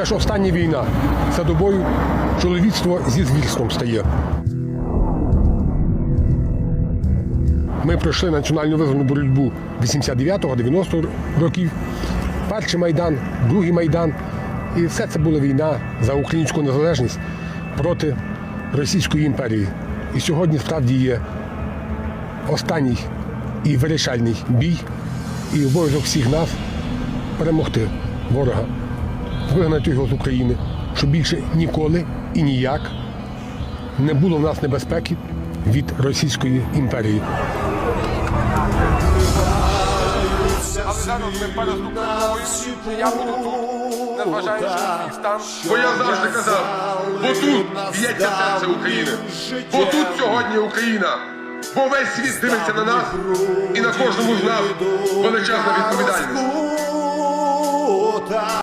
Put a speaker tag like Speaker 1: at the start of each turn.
Speaker 1: Це ж остання війна. Це добою чоловічство зі звірством стає. Ми пройшли національну визвольну боротьбу 89-го, 90-го років. Перший майдан, другий майдан. І все це була війна за українську незалежність проти Російської імперії. І сьогодні справді є останній і вирішальний бій, і обов'язок всіх нас перемогти ворога, вигнати його з України, щоб більше ніколи і ніяк не було в нас небезпеки від Російської імперії.
Speaker 2: Бо я завжди казав, бо тут б'ється серце України, бо тут сьогодні Україна, бо весь світ дивиться на нас і на кожному з нас величезна відповідальність.